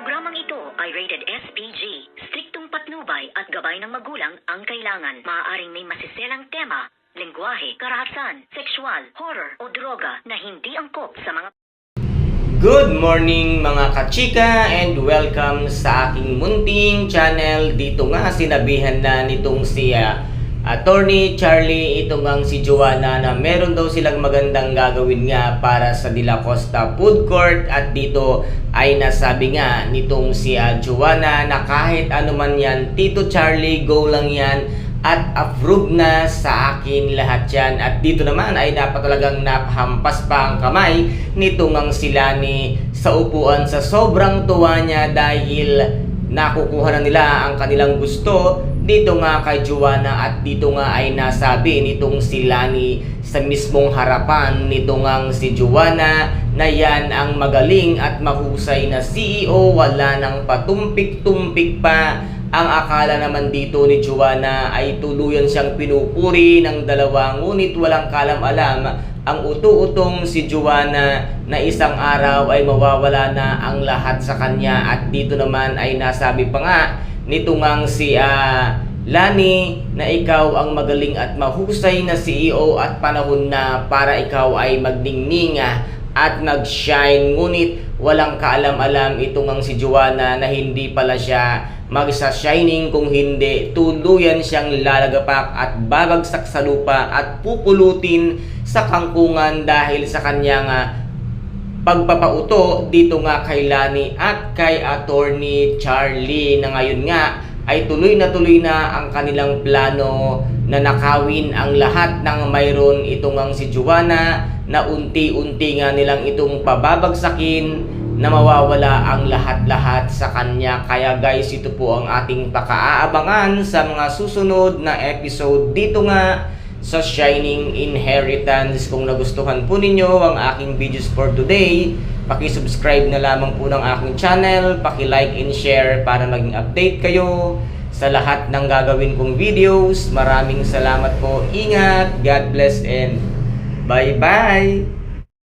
Programang ito ay rated SPG. Striktong patnubay at gabay ng magulang ang kailangan. Maaaring may masiselang tema, lengguwahe, karahasan, sexual, horror o droga na hindi angkop sa mga Good morning mga kachika and welcome sa aking munting channel. Dito nga sinabihan na nitong si ah, Attorney Charlie itong ang si Joanna na meron daw silang magandang gagawin nga para sa De La Costa Food Court at dito ay nasabi nga nitong si ah, Joanna na kahit ano man yan, Tito Charlie, go lang yan at approve na sa akin lahat yan. At dito naman ay dapat talagang napahampas pa ang kamay nitong ang sila ni sa upuan sa sobrang tuwa niya dahil nakukuha na nila ang kanilang gusto dito nga kay Joanna at dito nga ay nasabi nitong si Lani sa mismong harapan nito ngang si Joanna na yan ang magaling at mahusay na CEO wala nang patumpik-tumpik pa. Ang akala naman dito ni Joanna ay tuluyan siyang pinupuri ng dalawa ngunit walang kalam-alam ang utu-utong si Joanna na isang araw ay mawawala na ang lahat sa kanya at dito naman ay nasabi pa nga nito ngang si ah, Lani na ikaw ang magaling at mahusay na CEO at panahon na para ikaw ay magdingning ah, at mag-shine ngunit walang kaalam-alam itong ang si Joanna na hindi pala siya magsa-shining kung hindi tuluyan siyang lalagapak at babagsak sa lupa at pupulutin sa kangkungan dahil sa kanyang ah, pagpapauto dito nga kay Lani at kay Attorney Charlie na ngayon nga ay tuloy na tuloy na ang kanilang plano na nakawin ang lahat ng mayroon. Itong ang si Joanna na unti-unti nga nilang itong pababagsakin na mawawala ang lahat-lahat sa kanya. Kaya guys, ito po ang ating pakaaabangan sa mga susunod na episode dito nga sa Shining Inheritance. Kung nagustuhan po ninyo ang aking videos for today, paki-subscribe na lamang po ng aking channel, paki-like and share para maging update kayo sa lahat ng gagawin kong videos. Maraming salamat po. Ingat, God bless and bye-bye!